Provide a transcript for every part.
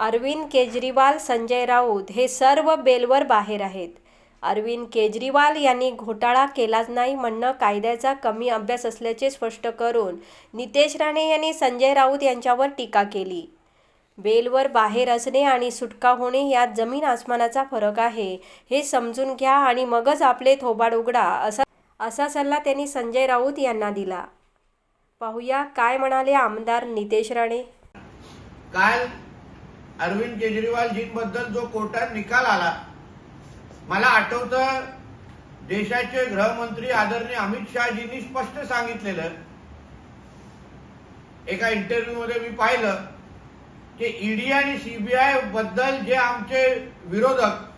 अरविंद केजरीवाल संजय राऊत हे सर्व बेलवर बाहेर आहेत. अरविंद केजरीवाल यांनी घोटाळा केलाच नाही म्हणणं कायद्याचा कमी अभ्यास असल्याचे स्पष्ट करून नितेश राणे यांनी संजय राऊत यांच्यावर टीका केली. बेलवर बाहेर असणे आणि सुटका होणे यात जमीन आसमानाचा फरक आहे हे समजून घ्या आणि मगच आपले थोबाड उघडा असा असा सल्ला त्यांनी संजय राऊत यांना दिला. पाहूया काय म्हणाले आमदार नितेश राणे. काल अरविंद केजरीवालजींबद्दल जो कोर्टात निकाल आला मला आठवतं देशाचे गृहमंत्री आदरणीय अमित शहाजींनी स्पष्ट सांगितलेलं. एका इंटरव्ह्यू मध्ये मी पाहिलं की ईडी आणि सीबीआयबद्दल जे आमचे विरोधक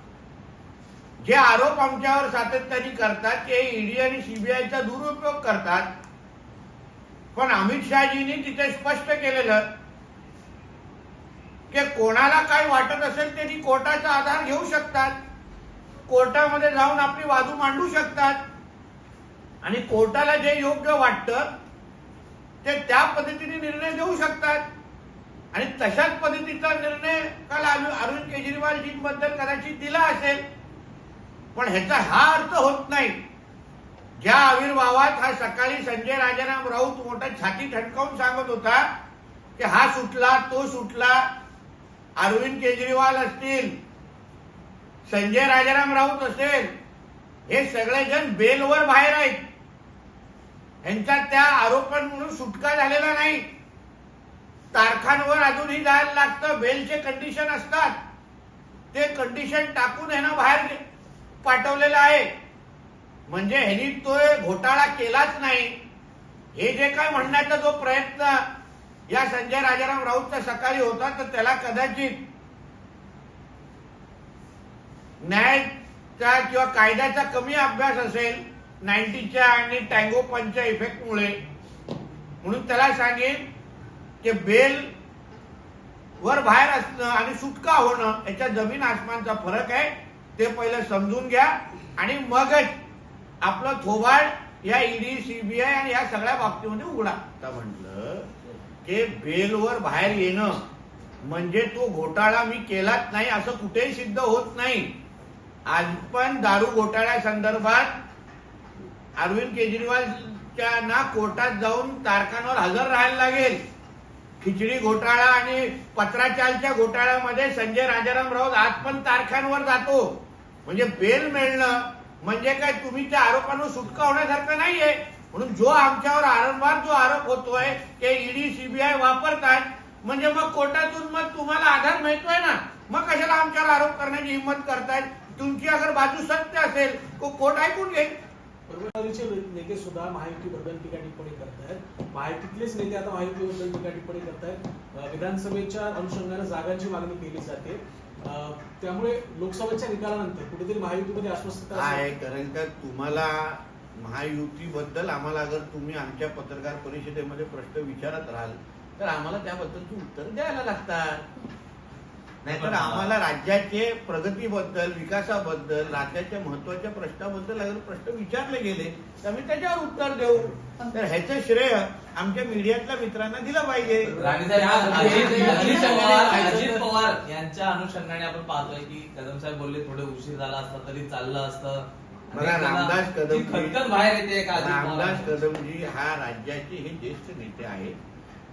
जे आरोप आमच्यावर सातत्याने करतात ते ईडी आणि सीबीआयचा दुरुपयोग करतात. पण अमित शहाजींनी तिथे स्पष्ट केलेलं की कोणाला काय वाटत असेल त्यांनी कोर्टाचा आधार घेऊ शकतात. कोर्टामध्ये जाऊन आपली बाजू मांडू शकतात. आणि कोर्टाला जे योग्य वाटतं ते त्या पद्धतीने निर्णय देऊ शकतात. आणि तशाच पद्धतीचा निर्णय काल अरविंद केजरीवालजींबद्दल कदाचित दिला असेल. पण ह्याचा हा अर्थ होत नाही. ज्या आविर्भावात हा सकाळी संजय राजाराम राऊत मोठा छाती ठणकावून सांगत होता की हा सुटला तो सुटला अरविंद केजरीवाल असतील संजय राजाराम राऊत असेल हे सगळेजण बेलवर बाहेर आहेत. ह्यांचा त्या आरोपांमधून सुटका झालेला नाही. तारखांवर अजूनही जायला लागतं बेलचे कंडिशन असतात. ते कंडिशन टाकून ह्यानं बाहेर पाठवलेलं आहे. म्हणजे ह्यांनी तो घोटाळा केलाच नाही. हे जे काय म्हणण्याचा जो प्रयत्न या संजय राजाराम राऊतचा सकाळी होता तर त्याला कदाचित न्यायचा किंवा कायद्याचा कमी अभ्यास असेल नाईन्टीच्या आणि टँगो पंचच्या इफेक्टमुळे. म्हणून त्याला सांगेन की बेल वर बाहेर असणं आणि सुटका होणं याच्या जमीन आसमानचा फरक आहे ते पहिलं समजून घ्या. आणि मगच आपलं थोबाड या ईडी सीबीआय आणि या सगळ्या बाबतीमध्ये उघडा. म्हटलं की बेलवर बाहेर येणं म्हणजे तो घोटाळा मी केलाच नाही असं कुठेही सिद्ध होत नाही. आज पण दारू घोटाळ्या संदर्भात अरविंद केजरीवालच्या ना कोर्टात जाऊन तारखांवर हजर राहायला लागेल. खिचडी घोटाळा आणि पत्राचालच्या घोटाळ्यामध्ये संजय राजाराम राऊत आज पण तारखांवर जातो. म्हणजे बेल मिळणं म्हणजे काय तुम्ही त्या आरोपांवर सुटका होण्यासारखं नाहीये. म्हणून जो आमच्यावर वारंवार जो आरोप होतोय की ईडी सीबीआय वापरतात म्हणजे मग कोर्टातून मग तुम्हाला आधार मिळतोय ना? मग कशाला आमच्यावर आरोप करण्याची हिंमत करतायत? तुमची अगर बाजू सत्य असेल तो कोर्ट ऐकून घेईल नेते सुद्धा महायुतीबद्दल टीका टिप्पणी करतायत. महायुतीतलेच नेते आता महायुतीबद्दल टीका टिप्पणी करतायत. विधानसभेच्या अनुषंगाने जागांची मागणी केली जाते. त्यामुळे लोकसभेच्या निकालानंतर कुठेतरी महायुतीमध्ये अस्वस्थता आहे. कारण का तुम्हाला महायुतीबद्दल आम्हाला अगर तुम्ही आमच्या पत्रकार परिषदेमध्ये प्रश्न विचारत राहाल तर आम्हाला त्याबद्दलची उत्तर द्यायला लागतात. नाहीतर आम्हाला राज्याचे प्रगतीबद्दल विकासाबद्दल राज्याच्या महत्त्वाच्या प्रश्नाबद्दल अगर प्रश्न विचारले गेले तर आम्ही त्याच्यावर उत्तर देऊ. तर ह्याचं श्रेय आमच्या मीडियातल्या मित्रांना दिलं पाहिजे. अजित पवार यांच्या अनुषंगाने आपण पाहतोय की कदम साहेब बोलले थोडे उशीर झाला असता तरी चाललं असतं. बघा, रामदास खतखत बाहेर येते रामदास कदमजी हा राज्याचे हे ज्येष्ठ नेते आहेत.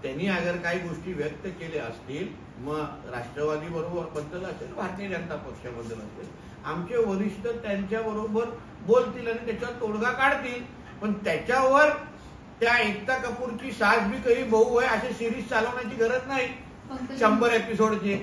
त्यांनी अगर काही गोष्टी व्यक्त केल्या असतील मग राष्ट्रवादी बरोबर बद्दल असेल भारतीय जनता पक्षाबद्दल असेल. आमचे वरिष्ठ त्यांच्या बरोबर बोलतील आणि त्याच्यावर तोडगा काढतील. पण त्याच्यावर त्या एकता कपूरची सास बी काही भाऊ आहे अशी सिरीज चालवण्याची गरज नाही. शंभर एपिसोडची